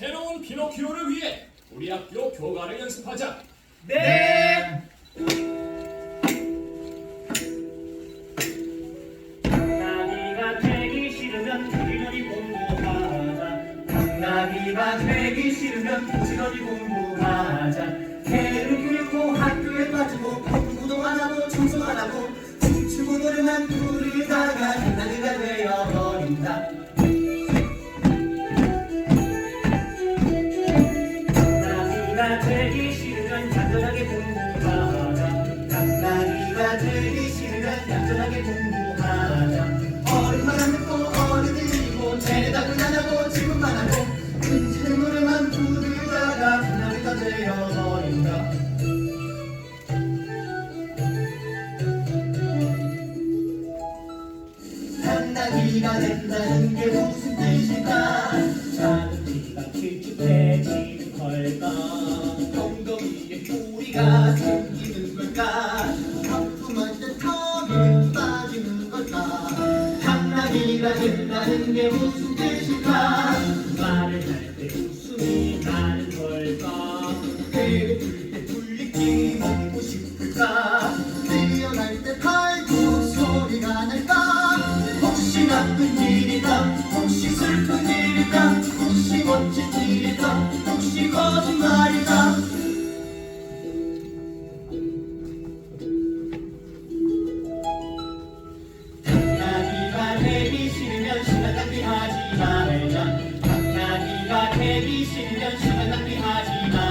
새로운 피노키오를 위해 우리 학교 교가를 연습하자. 네. 나비가 되기 싫으면 부지런히 공부하자. 나비가 되기 싫으면 부지런히 공부하자. 개를 기르고 학교에 빠지고 공부도 안 하고 청소도 안 하고 춤추고 노래만 부르다가 나비가 되어버린다. 나비가 되기 싫으면 얌전하게 공부하자. 나비가 되기 싫으면 얌전하게 공부하자. 어른만 안 듣고 어른들이고 쟤네답은 안 하고 질문만 하고 끈질은 노래만 부르다가 나비가 되어버린다. 당나귀가 된다는 게 무슨 뜻 생기는 걸까? 하품할 때 턱이 빠지는 걸까? 당나귀가 된다는 게 무슨 뜻일까? 말을 할 때 웃음이 나는 걸까? 배를 풀때 풀리기 먹고 싶을까? 뛰어날 때 팔도 소리가 날까? 혹시 나쁜 일일까? 혹시 슬픈 일일까? 혹시 멋진 일일까? 혹시 거짓말일까? 괜히 10년 시간 낭비하지 마.